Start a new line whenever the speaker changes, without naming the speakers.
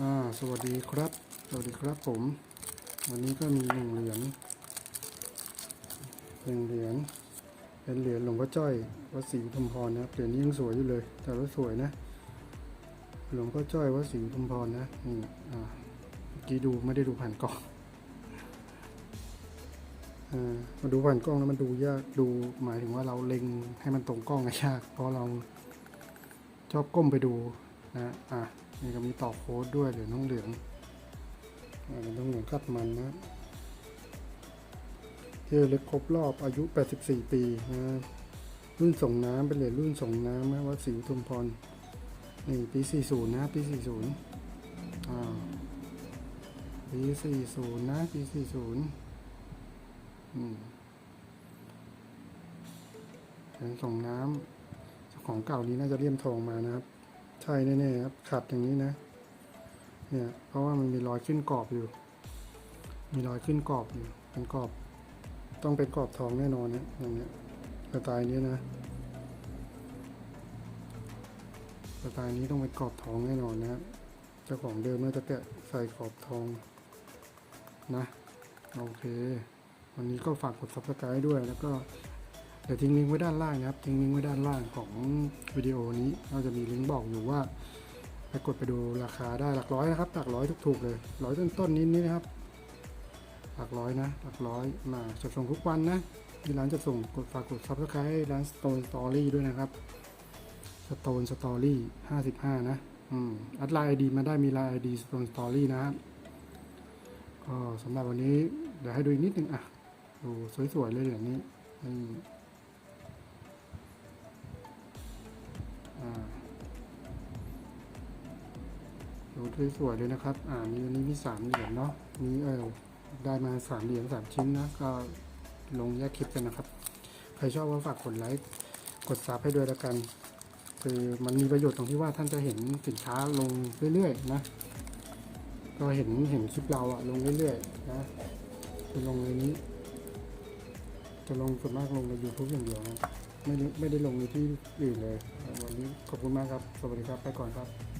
อ่าสวัสดีครับ สวัสดีครับผม วันนี้ก็มีหนึ่งเหรียญหนึ่งเหรียญเป็นเหรียญหลวงพ่อจ้อยวัดศรีอุทุมพรนะเหรียญนี้ยังสวยอยู่เลย แต่ว่าสวยนะ หลวงพ่อจ้อยวัดศรีอุทุมพรนะนี่อ่าเมื่อกี้ดูไม่ได้ดูผ่านกล้องมาดูผ่านกล้องแล้วมันดูยากดูหมายถึงว่าเราเล็งให้มันตรงกล้องอะยากเพราะเราชอบก้มไปดูนะอะ นี่ก็มีต่อโค้ดด้วยเหรียญทองเหลืองอ่าเหรียญทองเหลืองกัดมันนะที่ระลึกครบรอบอายุ 84 ปีนะรุ่นส่งน้ำเป็นเหรียญรุ่นส่งน้ำนะวัดศรีทุมพรนี่ปี 40 นะปี 40อ่าปี 40 นะปี 40อืมเหรียญส่งน้ำของเก่านี้น่าจะเลี่ยมทองมานะครับ ใช่แน่ๆครับขัดอย่างนี้นะ เนี่ย เพราะว่ามันมีรอยขึ้นกรอบอยู่ มีรอยขึ้นกรอบอยู่เป็นกรอบ ต้องเป็นกรอบทองแน่นอนเนี่ยอย่างเนี้ยสไตล์นี้นะสไตล์นี้ต้องเป็นกรอบทองแน่นอนนะเจ้าของเดิมน่าจะแกะใส่ขอบทองนะ โอเค วันนี้ก็ฝากกด subscribe ด้วยแล้วก็ เดี๋ยวทิ้งลิงก์ไว้ด้านล่างนะครับ ทิ้งลิงก์ไว้ด้านล่างของวิดีโอนี้เราจะมีลิงก์บอกอยู่ว่าไปกดไปดูราคาได้หลักร้อยนะครับ หลักร้อยถูกๆเลยร้อยต้นๆนิดนี้นะครับ หลักร้อยนะ หลักร้อยมาจะส่งทุกวันนะที่ร้านจะส่งกดฝากกด subscribe ร้าน Stone Story ด้วยนะครับ Stone Story 55นะอืมอัดไลน์ไอดีมาได้มีไลน์ไอดี Stone Story นะครับก็สำหรับวันนี้เดี๋ยวให้ดูอีกนิดนึงอะดูสวยๆเลยอย่างนี้อืม ดูสวยๆเลยนะครับ อ่ามีอันนี้มีสามเหรียญเนาะมีเออได้มาสามเหรียญสามชิ้นนะก็ลงแยกคลิปกันนะครับ ใครชอบก็ฝากกดไลค์กดซับให้ด้วยล้วกัน คือมันมีประโยชน์ตรงที่ว่าท่านจะเห็นสินค้าลงเรื่อยๆนะ ก็เห็นเห็นคลิปเราอะลงเรื่อยๆนะจะลงในนี้ จะลงส่วนมากลงใน YouTube อย่างเดียวนะไม่ได้ไม่ได้ลงในที่อื่นเลย วันนี้ขอบคุณมากครับ สวัสดีครับ ไปก่อนครับ